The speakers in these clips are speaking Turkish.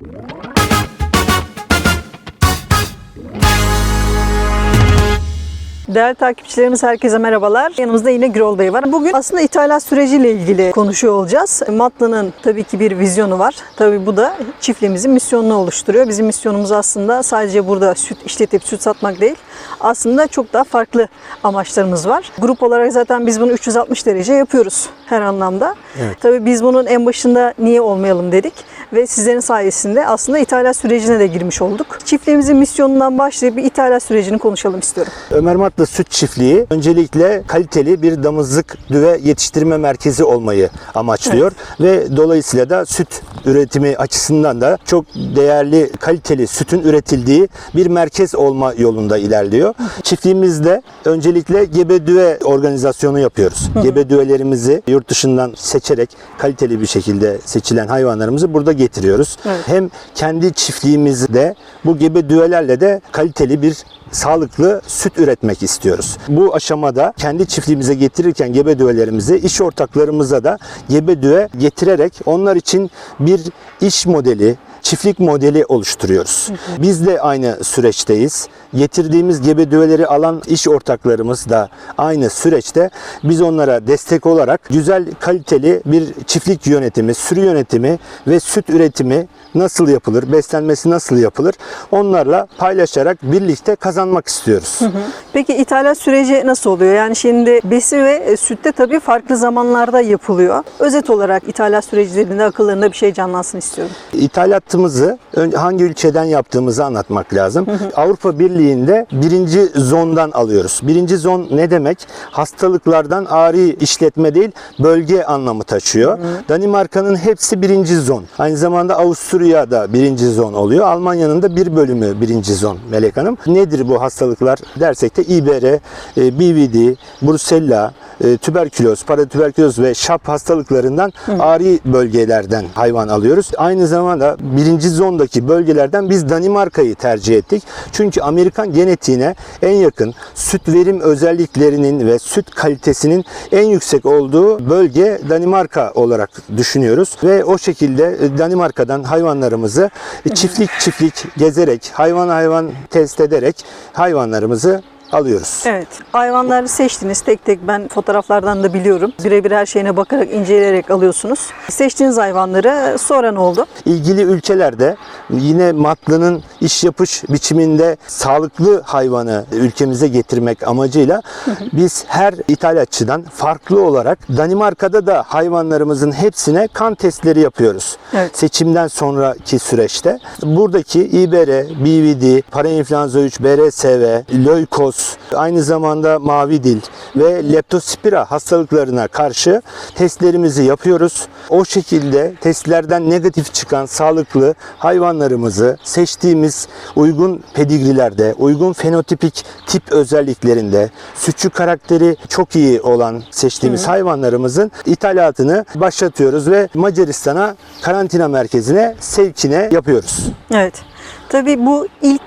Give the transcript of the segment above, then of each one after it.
Thank you. Değerli takipçilerimiz herkese merhabalar. Yanımızda yine Gürol Bey var. Bugün aslında ithalat süreciyle ilgili konuşuyor olacağız. Matlı'nın tabii ki bir vizyonu var. Tabii bu da çiftliğimizin misyonunu oluşturuyor. Bizim misyonumuz aslında sadece burada süt işletip süt satmak değil. Aslında çok daha farklı amaçlarımız var. Grup olarak zaten biz bunu 360 derece yapıyoruz her anlamda. Evet. Tabii biz bunun en başında niye olmayalım dedik ve sizlerin sayesinde aslında ithalat sürecine de girmiş olduk. Çiftliğimizin misyonundan başlayıp bir ithalat sürecini konuşalım istiyorum. Ömer Matlı Süt Çiftliği öncelikle kaliteli bir damızlık düve yetiştirme merkezi olmayı amaçlıyor ve dolayısıyla da süt üretimi açısından da çok değerli kaliteli sütün üretildiği bir merkez olma yolunda ilerliyor. Çiftliğimizde öncelikle gebe düve organizasyonu yapıyoruz. Gebe düvelerimizi yurt dışından seçerek kaliteli bir şekilde seçilen hayvanlarımızı burada getiriyoruz. Evet. Hem kendi çiftliğimizde bu gebe düvelerle de kaliteli bir sağlıklı süt üretmek istiyoruz. Bu aşamada kendi çiftliğimize getirirken gebe düvelerimizi iş ortaklarımıza da gebe düve getirerek onlar için bir iş modeli, çiftlik modeli oluşturuyoruz. Biz de aynı süreçteyiz. Getirdiğimiz gebe düveleri alan iş ortaklarımız da aynı süreçte biz onlara destek olarak güzel kaliteli bir çiftlik yönetimi, sürü yönetimi ve süt üretimi nasıl yapılır, beslenmesi nasıl yapılır onlarla paylaşarak birlikte kazanmak istiyoruz. Peki ithalat süreci nasıl oluyor? Yani şimdi besi ve e, sütte tabii farklı zamanlarda yapılıyor. Özet olarak ithalat süreçlerinde akıllarında bir şey canlansın istiyorum. İthalatımızı ön- hangi ülkeden yaptığımızı anlatmak lazım. Avrupa Birliği'nde birinci zondan alıyoruz. Birinci zon ne demek? Hastalıklardan ağrı işletme değil, bölge anlamı taşıyor. Danimarka'nın hepsi birinci zon. Aynı zamanda Avusturya'da birinci zon oluyor. Almanya'nın da bir bölümü birinci zon Melek Hanım. Nedir bu hastalıklar dersek de İBR, e, BVD, Brusella, e, tüberküloz, paratüberküloz ve şap hastalıklarından ağrı bölgelerden hayvan alıyoruz. Aynı zamanda birinci zondaki bölgelerden biz Danimarka'yı tercih ettik. Çünkü Amerikan genetiğine en yakın süt verim özelliklerinin ve süt kalitesinin en yüksek olduğu bölge Danimarka olarak düşünüyoruz. Ve o şekilde e, Danimarka'dan hayvanlarımızı çiftlik çiftlik gezerek, hayvan hayvan test ederek hayvanlarımızı alıyoruz. Evet. Hayvanları seçtiniz tek tek ben fotoğraflardan da biliyorum. Birebir her şeyine bakarak inceleyerek alıyorsunuz. Seçtiğiniz hayvanları sonra ne oldu? ilgili ülkelerde yine matlının iş yapış biçiminde sağlıklı hayvanı ülkemize getirmek amacıyla biz her ithalatçıdan farklı olarak Danimarka'da da hayvanlarımızın hepsine kan testleri yapıyoruz. Evet. Seçimden sonraki süreçte buradaki İBR, BVD, parainfluenza 3, BRSV, löykos, aynı zamanda mavi dil ve leptospira hastalıklarına karşı testlerimizi yapıyoruz. O şekilde testlerden negatif çıkan sağlıklı hayvanlarımızı seçtiğimiz uygun pedigrilerde, uygun fenotipik tip özelliklerinde, sütçü karakteri çok iyi olan seçtiğimiz hayvanlarımızın ithalatını başlatıyoruz ve Macaristan'a karantina merkezine sevkine yapıyoruz. Evet. Tabii bu ilk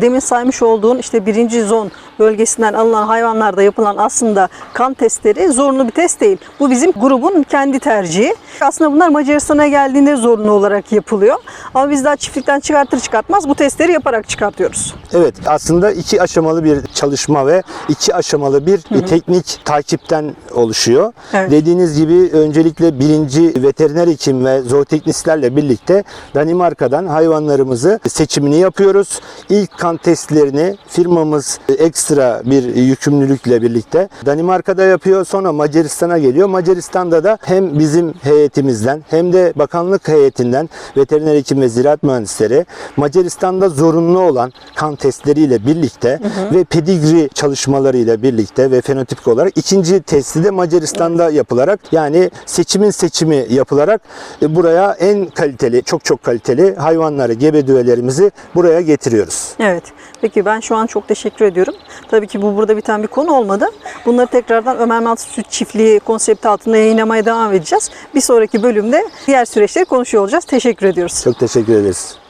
demin saymış olduğun işte birinci zon bölgesinden alınan hayvanlarda yapılan aslında kan testleri zorunlu bir test değil. Bu bizim grubun kendi tercihi. Aslında bunlar Macaristan'a geldiğinde zorunlu olarak yapılıyor. Ama biz daha çiftlikten çıkartır çıkartmaz bu testleri yaparak çıkartıyoruz. Evet aslında iki aşamalı bir çalışma ve iki aşamalı bir teknik takipten oluşuyor. Evet. Dediğiniz gibi öncelikle birinci veteriner hekim ve zooteknistlerle birlikte Danimarka'dan hayvanlarımızı seçimini yapıyoruz. İlk kan testlerini firmamız ekstra bir yükümlülükle birlikte Danimarka'da yapıyor. Sonra Macaristan'a geliyor. Macaristan'da da hem bizim heyetimizden hem de bakanlık heyetinden veteriner hekim ve ziraat mühendisleri Macaristan'da zorunlu olan kan testleriyle birlikte ve pedigri çalışmalarıyla birlikte ve fenotipik olarak ikinci testi de Macaristan'da yapılarak yani seçimin seçimi yapılarak e, buraya en kaliteli, çok çok kaliteli hayvanları, gebe düvelerimizi buraya getiriyoruz. Evet. Peki ben şu an çok teşekkür ediyorum. Tabii ki bu burada biten bir konu olmadı. Bunları tekrardan Ömer Maltı Süt Çiftliği konsepti altında yayınlamaya devam edeceğiz. Bir sonraki bölümde diğer süreçleri konuşuyor olacağız. Teşekkür ediyoruz. Çok teşekkür ederiz.